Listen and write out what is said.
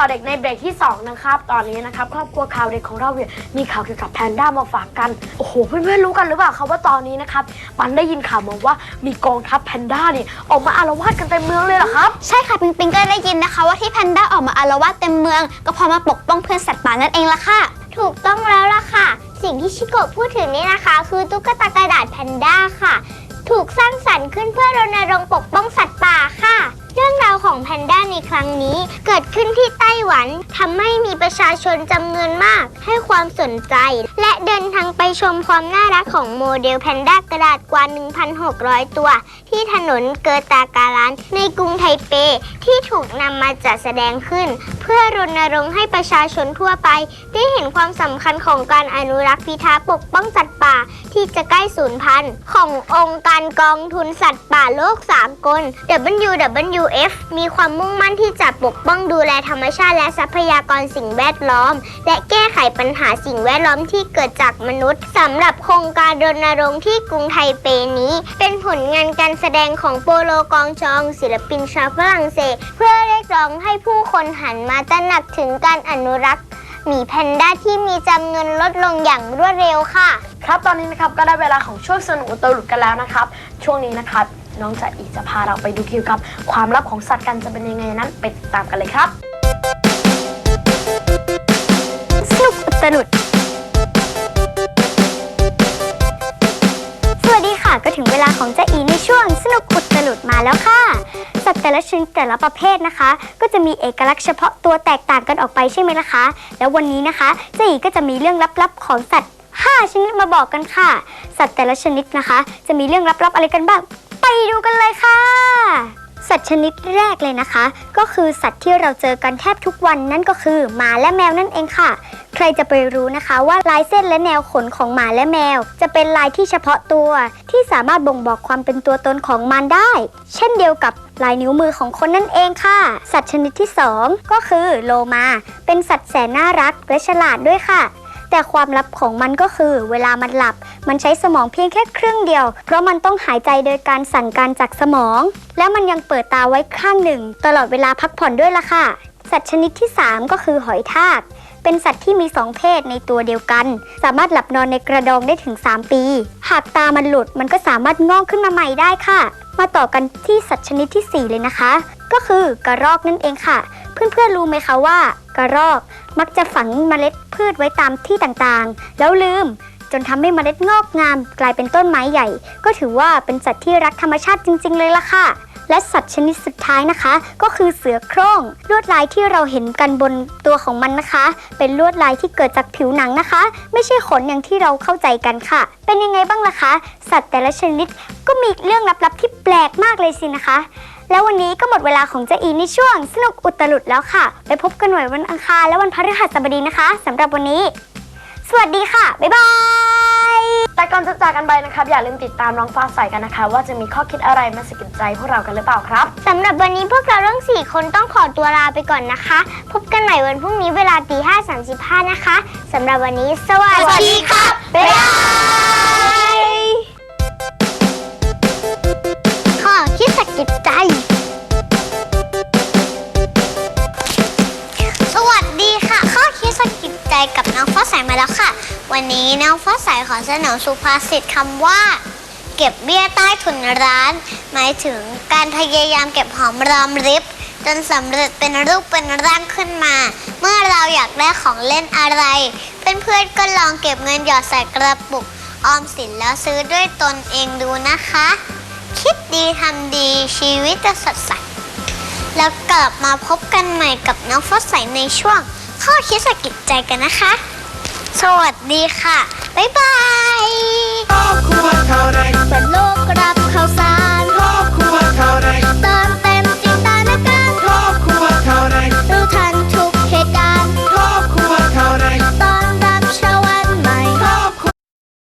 ข่าวเด็กในเบรกที่ 2 นะครับ ตอนนี้นะครับ ครอบครัวข่าวเด็กของเราเนี่ยมีข่าวเกี่ยวกับแพนด้ามาฝากกัน โอ้โห เพื่อนๆรู้กันหรือเปล่าครับว่าตอนนี้นะครับ ปันได้ยินข่าวมาว่ามีกองทัพแพนด้าเนี่ยออกมาอารวาสกันเต็มเมืองเลยเหรอครับ ใช่ค่ะปิงปิงก็ได้ยินนะคะ ว่าที่แพนด้าออกมาอารวาสเต็มเมือง ก็เพอมาปกป้องเพื่อนสัตว์ป่านั่นเองละค่ะ ถูกต้องแล้วล่ะค่ะ สิ่งที่ชิโกะพูดถึงนี่นะคะ คือตุ๊กตากระดาษแพนด้าค่ะ ถูกสร้างสรรค์ขึ้นเพื่อรณรงค์ปกป้องสัตว์ป่าค่ะเรื่องราวของแพนด้าในครั้งนี้ เกิดขึ้นที่ไต้หวันทำให้มี ประชาชนจำนวนมากให้ความสนใจ และเดินทางไปชมความน่ารักของโมเดลแพนด้ากระดาษกว่า 1,600 ตัว ที่ถนนเกอตาการันในกรุงไทเป ที่ถูกนำมาจัดแสดงขึ้น เพื่อรณรงค์ให้ประชาชนทั่วไป ได้เห็นความสำคัญของการอนุรักษ์พิทักษ์ปกป้องสัตว์ป่าที่จะใกล้สูญพันธุ์ขององค์การกองทุนสัตว์ป่าโลกสากล WWF มีความมุ่งมั่นที่จะปกป้องดูแลธรรมชาติและทรัพยากรสิ่งแวดล้อม และแก้ไขปัญหาสิ่งแวดล้อมที่เกิดจากมนุษย์สำหรับโครงการรณรงค์ที่กรุงไทเปนี้ เป็นผลงานการแสดงของโปโลกองชอง ศิลปินชาวฝรั่งเศส เพื่อเรียกร้องให้ผู้คนหันมาตระหนักถึงการอนุรักษ์หมีแพนด้าที่มีจำนวนลดลงอย่างรวดเร็วค่ะ ครับตอนนี้นะครับก็ได้เวลาของช่วงสนุกอุตลุดกันแล้วนะครับ ช่วงนี้นะครับน้องจะอีกจะพาเราไปดูเกี่ยวกับ ความลับของสัตว์กันจะเป็นยังไงนั้นไปติดตามกันเลยครับ สนุกอุตลุด สวัสดีค่ะก็ถึงเวลาของเจ้าอีในช่วงสนุกอุตลุดมาแล้วค่ะ สัตว์แต่ละชนิดแต่ละประเภทนะคะ ก็จะมีเอกลักษณ์เฉพาะตัวแตกต่างกันออกไปใช่ไหมล่ะคะ แล้ววันนี้นะคะเจ้าอีก็จะมีเรื่องลับๆของสัตว์ 5 ชนิดมาบอกกันค่ะ สัตว์แต่ละชนิดนะคะ จะมีเรื่องลับๆอะไรกันบ้าง ไปดูกันเลยค่ะสัตว์ชนิดแรกเลยนะคะ ก็คือสัตว์ที่เราเจอกันแทบทุกวันนั่นก็คือหมาและแมวนั่นเองค่ะ รจะไปรู้นะคะว่าลายเส้นและแนวขนของหมาและแมว จะเป็นลายที่เฉพาะตัว ที่สามารถบ่งบอกความเป็นตัวตนของมันได้ เช่นเดียวกับลายนิ้วมือของคนนั่นเองค่ะ สัตว์ชนิดที่สองก็คือโลมา เป็นสัตว์แสนน่ารักและฉลาดด้วยค่ะ แต่ความลับของมันก็คือ เวลามันหลับ มันใช้สมองเพียงแค่ครึ่งเดียว เพราะมันต้องหายใจโดยการสั่งการจากสมอง และมันยังเปิดตาไว้ข้างหนึ่ง ตลอดเวลาพักผ่อนด้วยล่ะค่ะ สัตว์ชนิดที่ 3 ก็คือหอยทาก เป็นสัตว์ที่มี 2 เพศในตัวเดียวกัน สามารถหลับนอนในกระดองได้ถึง 3 ปี หากตามันหลุดมันก็สามารถงอกขึ้นมาใหม่ได้ค่ะ มาต่อกันที่สัตว์ชนิดที่ 4 เลยนะคะ ก็คือกระรอกนั่นเองค่ะ เพื่อนๆรู้ไหมคะว่ากระรอกมักจะฝังเมล็ดพืชไว้ตามที่ต่างๆ แล้วลืม จนทำให้เมล็ดงอกงาม กลายเป็นต้นไม้ใหญ่ ก็ถือว่าเป็นสัตว์ที่รักธรรมชาติจริง ๆ เลยล่ะค่ะ และสัตว์ชนิดสุดท้ายนะคะ ก็คือเสือโคร่งลวดลายที่เราเห็นกันบนตัวของมันนะคะ เป็นลวดลายที่เกิดจากผิวหนังนะคะ ไม่ใช่ขนอย่างที่เราเข้าใจกันค่ะ เป็นยังไงบ้างล่ะคะ สัตว์แต่ละชนิดก็มีเรื่องลับๆที่แปลกมากเลยสินะคะแล้ววันนี้ก็หมดเวลาของเจ้าอีในช่วง สนุกอุตลุดแล้วค่ะ ไปพบกันใหม่วันอังคารและวันพฤหัสบดีนะคะสำหรับวันนี้ สวัสดีค่ะ บ๊ายบาย แต่ก่อนจะจากกันไปนะครับ อย่าลืมติดตามน้องฟ้าใสกันนะคะ ว่าจะมีข้อคิดอะไรมาสะกิดใจพวกเรากันหรือเปล่าครับ สำหรับวันนี้พวกเราทั้งสี่คนต้องขอตัวลาไปก่อนนะคะ พบกันใหม่วันพรุ่งนี้เวลาตีห้าสามสิบห้านะคะ สำหรับวันนี้สวัสดีครับ ใจกับน้องฟ้าใสมาแล้วค่ะ วันนี้น้องฟ้าใสขอเสนอสุภาษิตคำว่า เก็บเบี้ยใต้ถุนร้าน หมายถึงการพยายามเก็บหอมรอมริบจนสำเร็จเป็นรูปเป็นร่างขึ้นมา เมื่อเราอยากได้ของเล่นอะไร เพื่อนๆก็ลองเก็บเงินหยอดใส่กระปุกออมสินแล้วซื้อด้วยตนเองดูนะคะ คิดดีทำดีชีวิตจะสดใสแล้วกลับมาพบกันใหม่กับน้องฟ้าใสในช่วง ข้อคิดสกิดใจกันนะคะ สวัสดีค่ะ บ๊ายบายครอบครัวข่าวในเปิดโลกรับข่าวสารครอบครัวข่าวในตอน